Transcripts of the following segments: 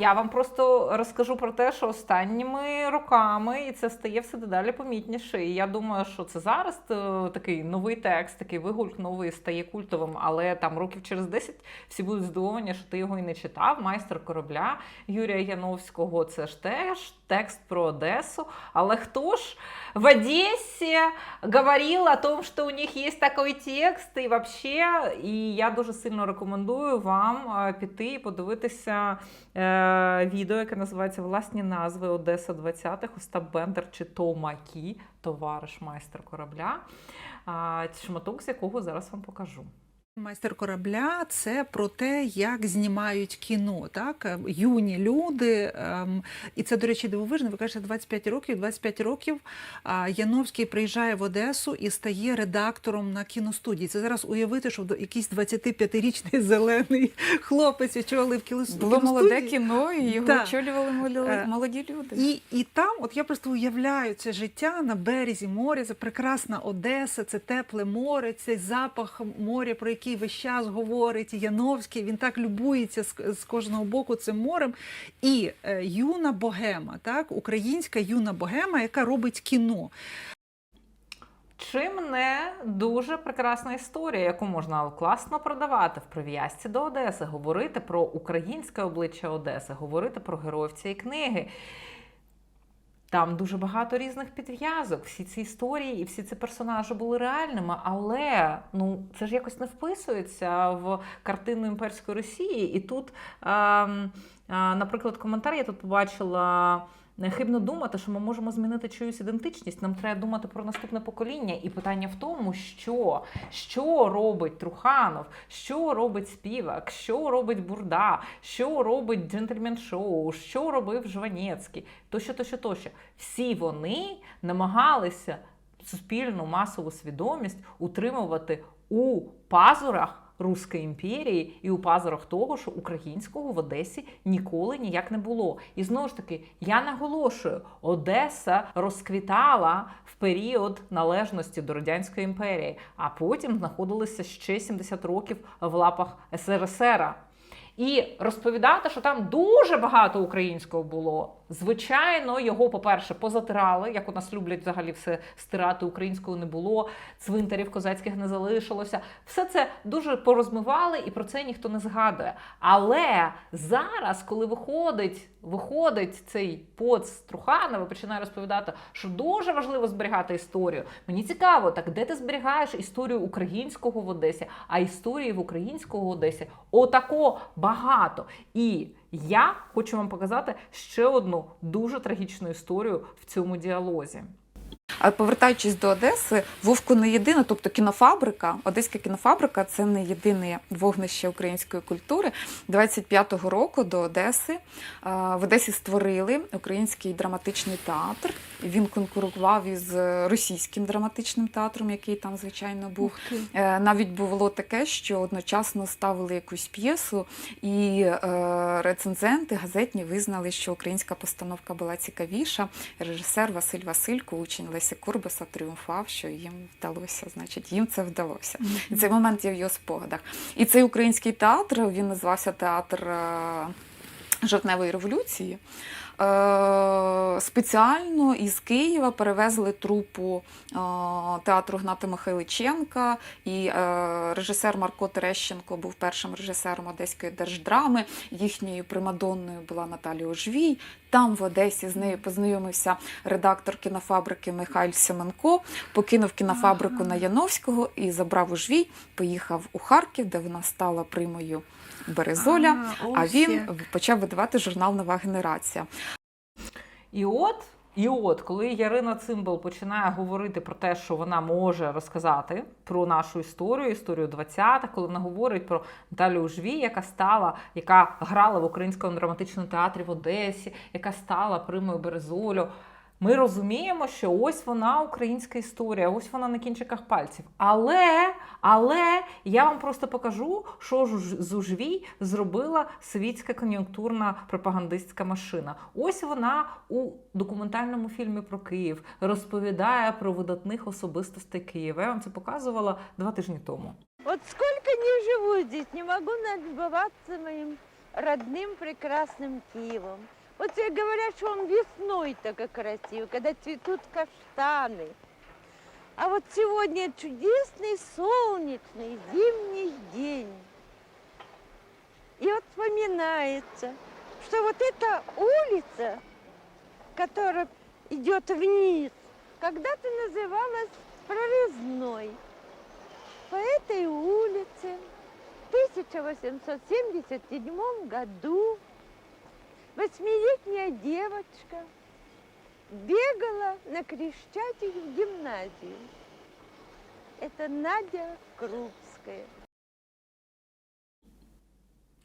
Я вам просто розкажу про те, що останніми роками і це стає все дедалі помітніше. І я думаю, що це зараз е, такий новий текст, такий вигульк новий стає культовим, але там років через 10 всі будуть здивовані, що ти його і не читав. Майстер корабля Юрія Яновського. Це ж теж текст про Одесу. Але хто ж в Одесі говорив о том, що у них є такий текст, і вообще, і я дуже сильно рекомендую вам е, піти і подивитися відео, яке називається Власні назви Одеса 20-х, Остап Бендер чи Томакі, товариш майстер корабля. Шматок, з якого зараз вам покажу. Майстер корабля це про те, як знімають кіно, так Е, юні люди. ем, І це, до речі, дивовижно. Ви кажете, 25 років. 25 років Яновський приїжджає в Одесу і стає редактором на кіностудії. Це зараз уявити, що якийсь 25-річний зелений хлопець очолив кіностудію. Було молоде кіно, і його Так. очолювали Е, молоді люди. І, і там, от я просто уявляю це життя на березі моря, це прекрасна Одеса, це тепле море, цей запах моря, про який весь час говорить Яновський. Він так любується з, з кожного боку цим морем. І е, юна богема, так, українська юна богема, яка робить кіно. Чим не дуже прекрасна історія, яку можна класно продавати в прив'язці до Одеси, говорити про українське обличчя Одеси, говорити про героїв цієї книги. Там дуже багато різних підв'язок. Всі ці історії і всі ці персонажі були реальними, але ну це ж якось не вписується в картину імперської Росії. І тут, е, е, наприклад, коментар я тут побачила. Хибно думати, що ми можемо змінити чиюсь ідентичність. Нам треба думати про наступне покоління. І питання в тому, що, що робить Труханов, що робить співак, що робить Бурда, що робить джентльмен-шоу, що робив Жванецький, тощо, тощо, тощо. Всі вони намагалися суспільну масову свідомість утримувати у пазурах. Руської імперії і у пазурах того, що українського в Одесі ніколи ніяк не було. І знову ж таки, я наголошую, Одеса розквітала в період належності до Радянської імперії, а потім знаходилися ще 70 років в лапах СРСР. І розповідати, що там дуже багато українського було. Звичайно, його, по-перше, позатирали, як у нас люблять взагалі все стирати, українського не було, цвинтарів козацьких не залишилося. Все це дуже порозмивали, і про це ніхто не згадує. Але зараз, коли виходить, виходить цей поц Труханова, починає розповідати, що дуже важливо зберігати історію. Мені цікаво, так де ти зберігаєш історію українського в Одесі, а історії в українського в Одесі отако багато. І я хочу вам показати ще одну дуже трагічну історію в цьому діалозі. А повертаючись до Одеси, Вовку не єдина, тобто кінофабрика, Одеська кінофабрика це не єдине вогнище української культури. 25-го року до Одеси в Одесі створили український драматичний театр. Він конкурував із російським драматичним театром, який там, звичайно, був. Е, Навіть було таке, що одночасно ставили якусь п'єсу, і е, рецензенти газетні визнали, що українська постановка була цікавіша. Режисер Василь Василько, учень Лесі Курбаса, тріумфав, що їм вдалося. Значить, їм це вдалося. І цей момент є в його спогадах. І цей український театр він називався театр е, жовтневої революції. Е, Спеціально із Києва перевезли трупу е, театру Гната Михайличенка, і е, режисер Марко Терещенко був першим режисером Одеської держдрами. Їхньою примадонною була Наталія Ожвій. Там в Одесі з нею познайомився редактор кінофабрики Михайль Семенко, покинув кінофабрику на Яновського і забрав Ожвій, поїхав у Харків, де вона стала примою Березоля. А він як. почав видавати журнал Нова генерація. І от, і от, коли Ярина Цимбал починає говорити про те, що вона може розказати про нашу історію, історію 20-х, коли вона говорить про Наталію Жвій, яка стала, яка грала в українському драматичному театрі в Одесі, яка стала примою Березолю. Ми розуміємо, що ось вона українська історія, ось вона на кінчиках пальців. Але, але я вам просто покажу, що з Ужвій зробила світська кон'юнктурна пропагандистська машина. Ось вона у документальному фільмі про Київ розповідає про видатних особистостей Києва. Я вам це показувала два тижні тому. Вот сколько не живу здесь, не могу набиваться моим родным прекрасным Киевом. Вот все говорят, что он весной такой красивый, когда цветут каштаны. А вот сегодня чудесный солнечный зимний день. И вот вспоминается, что вот эта улица, которая идет вниз, когда-то называлась Прорезной. По этой улице в 1877 году восьмилетняя девочка бегала на Крещатик в гимназию. Это Надя Крупская.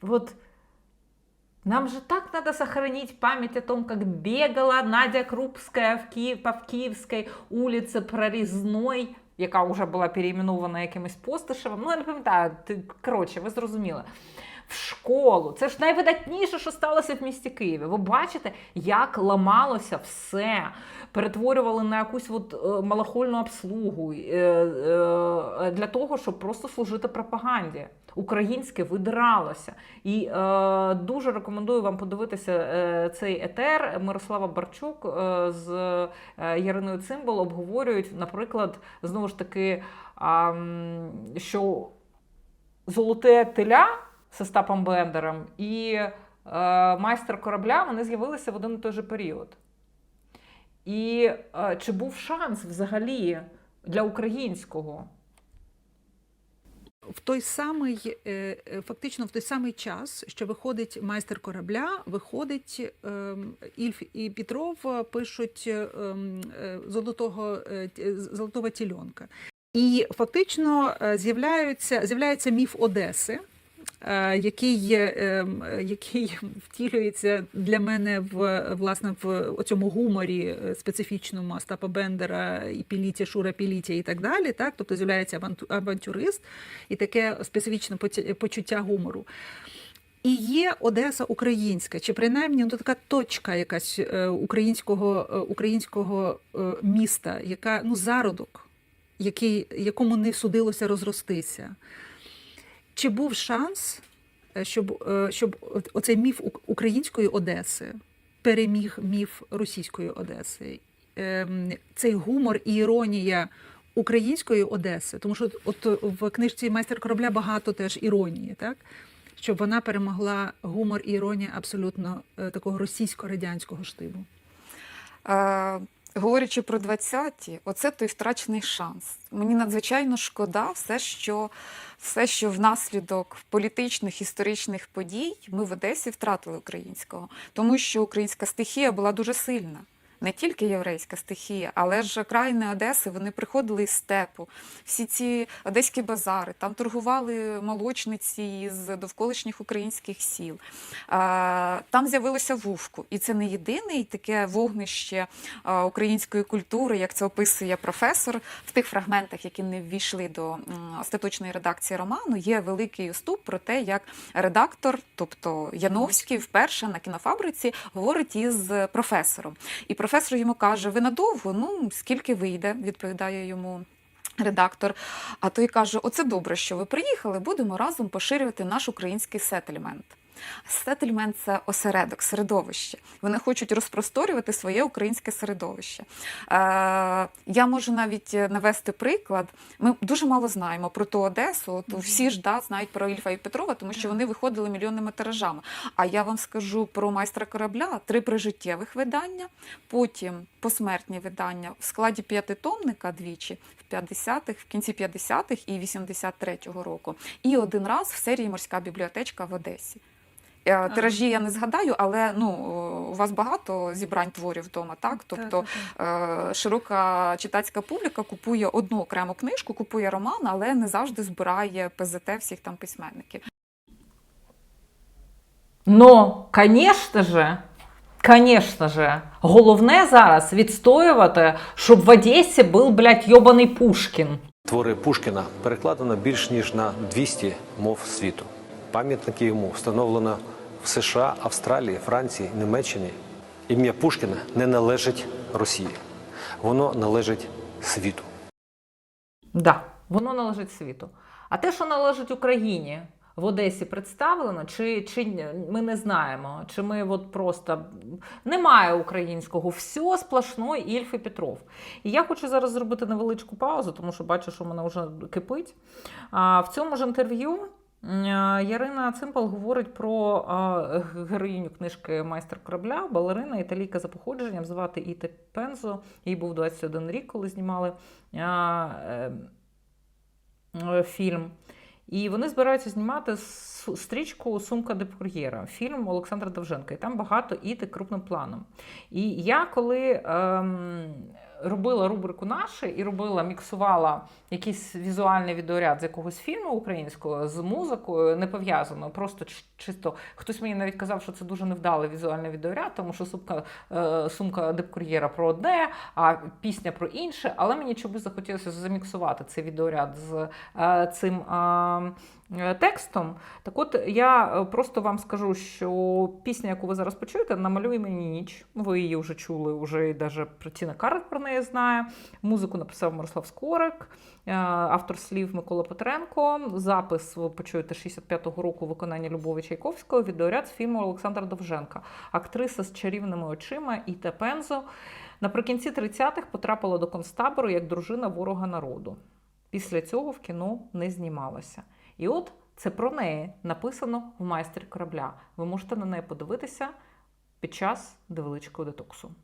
Вот нам же так надо сохранить память о том, как бегала Надя Крупская в Ки... по Київській улиці Прорізной, яка вже була переименована якимось Постишевим. Ну, я не пам'ятаю, ти- коротше, ви. В школу. Це ж найвидатніше, що сталося в місті Києві. Ви бачите, як ламалося все. Перетворювали на якусь от, е, малохольну обслугу е, е, для того, щоб просто служити пропаганді. Українське видиралося. І е, дуже рекомендую вам подивитися е, цей етер. Мирослава Барчук е, з е, Яриною Цимбал обговорюють, наприклад, знову ж таки, м, що золоте теля з Остапом Бендером і е, майстер корабля вони з'явилися в один і той же період. І е, чи був шанс взагалі для українського? В той самий, е, е, фактично в той самий час, що виходить майстер корабля, виходить ем, Ільф і Петров пишуть ем, е, золотого золотого тільонка. І фактично з'являється з'являється міф Одеси. Е, Який, е, який втілюється для мене в власне в цьому гуморі е, специфічному Остапа Бендера і Піліті, Шура Піліті і так далі. Так? Тобто з'являється авантюрист і таке специфічне почуття гумору. І є Одеса українська, чи принаймні ну, така точка якась українського, українського міста, яка ну, зародок, який, якому не судилося розростися. Чи був шанс, е, щоб, е, щоб оцей міф української Одеси переміг міф російської Одеси? Ем, Цей гумор і іронія української Одеси, тому що от в книжці майстер корабля багато теж іронії, так? Щоб вона перемогла гумор і іронія абсолютно е, такого російсько-радянського штибу. Говорячи про 20-ті, оце той втрачений шанс. Мені надзвичайно шкода все, що, все, що внаслідок політичних історичних подій ми в Одесі втратили українського, тому що українська стихія була дуже сильна. Не тільки єврейська стихія, але ж країни Одеси вони приходили із степу. Всі ці одеські базари, там торгували молочниці з довколишніх українських сіл. Там з'явилося вувку, і це не єдине таке вогнище української культури, як це описує професор в тих фрагментах, які не ввійшли до остаточної редакції роману. Є великий уступ про те, як редактор, тобто Яновський, вперше на кінофабриці говорить із професором. І професор йому каже: Ви надовго? Ну скільки вийде? відповідає йому. Редактор, а той каже: Оце добре, що ви приїхали, будемо разом поширювати наш український сетельмент. Сетельмент це осередок, середовище. Вони хочуть розпросторювати своє українське середовище. Е, я можу навіть навести приклад. Ми дуже мало знаємо про ту Одесу. От всі ж да, знають про Ільфа і Петрова, тому що вони виходили мільйонними тиражами. А я вам скажу про майстра корабля три прижиттєвих видання, потім посмертні видання в складі п'ятитомника двічі в 50-х, в кінці 50-х і 83-го року. І один раз в серії Морська бібліотечка в Одесі. Е, Тиражі я не згадаю, але ну у вас багато зібрань творів вдома, так? Тобто е, широка читацька публіка купує одну окрему книжку, купує роман, але не завжди збирає ПЗТ всіх там письменників. Но, звісно же, Конечно же, головне зараз відстоювати, щоб в Одесі був, блядь, йобаний Пушкін. Твори Пушкіна перекладено більш ніж на 200 мов світу. Пам'ятники йому встановлено в США, Австралії, Франції, Німеччині. Ім'я Пушкіна не належить Росії, воно належить світу. Да, воно належить світу. А те, що належить Україні, в Одесі представлено, чи, чи ми не знаємо, чи ми от просто немає українського, все сплошно Ільф і Петров. І я хочу зараз зробити невеличку паузу, тому що бачу, що мене вже кипить. А, в цьому ж інтерв'ю Ярина Цимпал говорить про героїню книжки Майстер корабля, балерина, італійка за походженням, звати Іте Пензо. Їй був 21 рік, коли знімали а, е, е, фільм. І вони збираються знімати су- стрічку Сумка де кур'єра, фільм Олександра Довженка. І там багато іти крупним планом. І я коли ем, робила рубрику «Наші» і робила, міксувала якийсь візуальний відеоряд з якогось фільму українського з музикою, не пов'язаною, просто чисто хтось мені навіть казав, що це дуже невдалий візуальний відеоряд, тому що сумка, е, сумка депкур'єра про одне, а пісня про інше. Але мені чомусь захотілося заміксувати цей відеоряд з е, цим. е, Текстом, так от я е, просто вам скажу, що пісня, яку ви зараз почуєте, намалюй мені ніч. Ви її вже чули, вже і навіть Тіна Карл про неї знає. Музику написав Мирослав Скорик, е, автор слів Микола Петренко. Запис ви почуєте 65-го року виконання Любові Чайковського, відеоряд з фільму Олександра Довженка. Актриса з чарівними очима Іта Пензо. Наприкінці 30-х потрапила до концтабору як дружина ворога народу. Після цього в кіно не знімалася. І от це про неї написано в майстер корабля. Ви можете на неї подивитися під час невеличкого детоксу.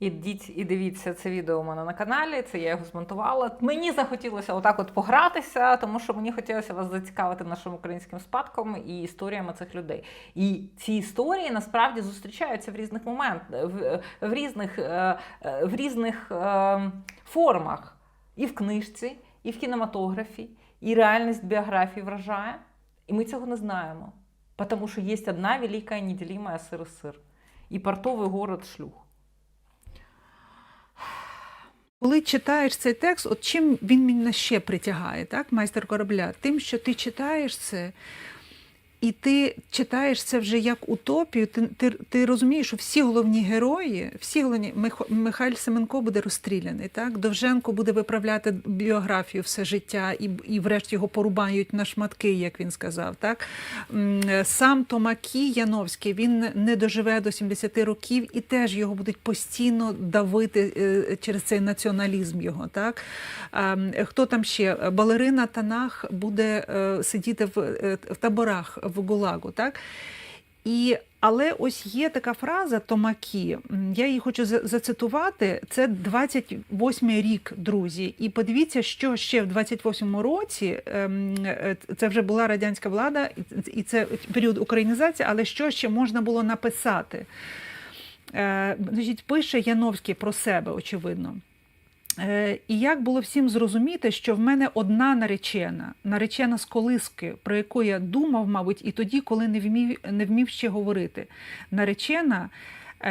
Ідіть і дивіться це відео у мене на каналі. Це я його змонтувала. Мені захотілося отак от погратися, тому що мені хотілося вас зацікавити нашим українським спадком і історіями цих людей. І ці історії насправді зустрічаються в різних моментах, в, в різних, е, е, в різних е, формах. І в книжці, і в кінематографі, і реальність біографії вражає. І ми цього не знаємо. Тому що є одна велика неделимая СРСР. І портовий город шлюх. Коли читаєш цей текст, от чим він мене ще притягає, так, майстер корабля? Тим, що ти читаєш це, і ти читаєш це вже як утопію. Ти, ти, ти розумієш, що всі головні герої, всі головні Мих, Михайль Семенко буде розстріляний, так? Довженко буде виправляти біографію все життя, і, і врешті його порубають на шматки, як він сказав. Так? Сам Томакі Яновський він не доживе до 70 років, і теж його будуть постійно давити е, через цей націоналізм його. Так? Хто там ще? Балерина Танах буде е, сидіти в, е, в таборах в Гулагу. Так? І, але ось є така фраза Томакі, я її хочу зацитувати. Це 28-й рік, друзі. І подивіться, що ще в 28-му році ем, е, це вже була радянська влада, і- це період українізації, але що ще можна було написати? Е, пише Яновський про себе, очевидно. Е, І як було всім зрозуміти, що в мене одна наречена, наречена з колиски, про яку я думав, мабуть, і тоді, коли не вмів, не вмів ще говорити. Наречена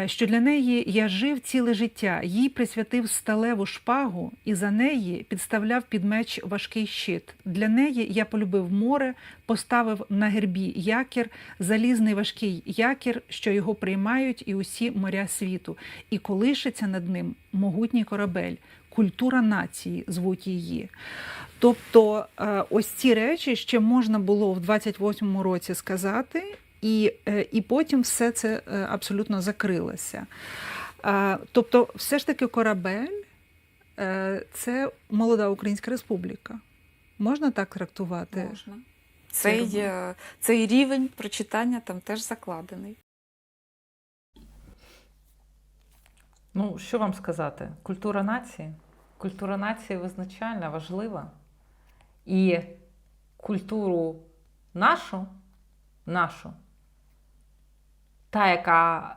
що для неї я жив ціле життя, їй присвятив сталеву шпагу і за неї підставляв під меч важкий щит. Для неї я полюбив море, поставив на гербі якір, залізний важкий якір, що його приймають і усі моря світу, і колишиться над ним могутній корабель, культура нації звуть її. Тобто е, ось ці речі ще можна було в 28-му році сказати, і, е, і потім все це е, абсолютно закрилося. Тобто, все ж таки корабель е, це молода Українська Республіка. Можна так трактувати? Можна. Цей, цей рівень прочитання там теж закладений. Ну, що вам сказати? Культура нації. Культура нації визначальна, важлива. І культуру нашу, нашу, та, яка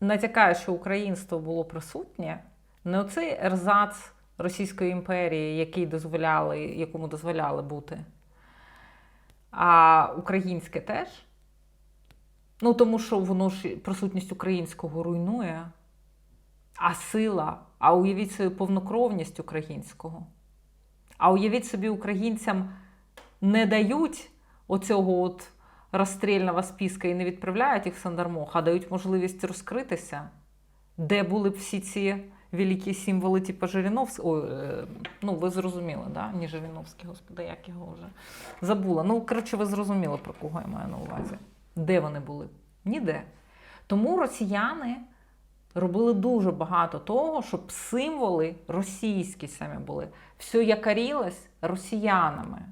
натякає, що українство було присутнє, не оцей ерзац Російської імперії, який дозволяли, якому дозволяли бути, а українське теж. Ну, тому що воно ж присутність українського руйнує. А сила, а уявіть собі повнокровність українського. А уявіть собі, українцям не дають оцього от розстрільного списка і не відправляють їх в Сандармох, а дають можливість розкритися, де були б всі ці великі символи, типу Жириновського. Е, ну, ви зрозуміли, да? Не Жириновський, господи, як його вже забула. Ну, коротше, ви зрозуміли, про кого я маю на увазі. Де вони були? Ніде. Тому росіяни робили дуже багато того, щоб символи російські самі були. Все якорілось росіянами.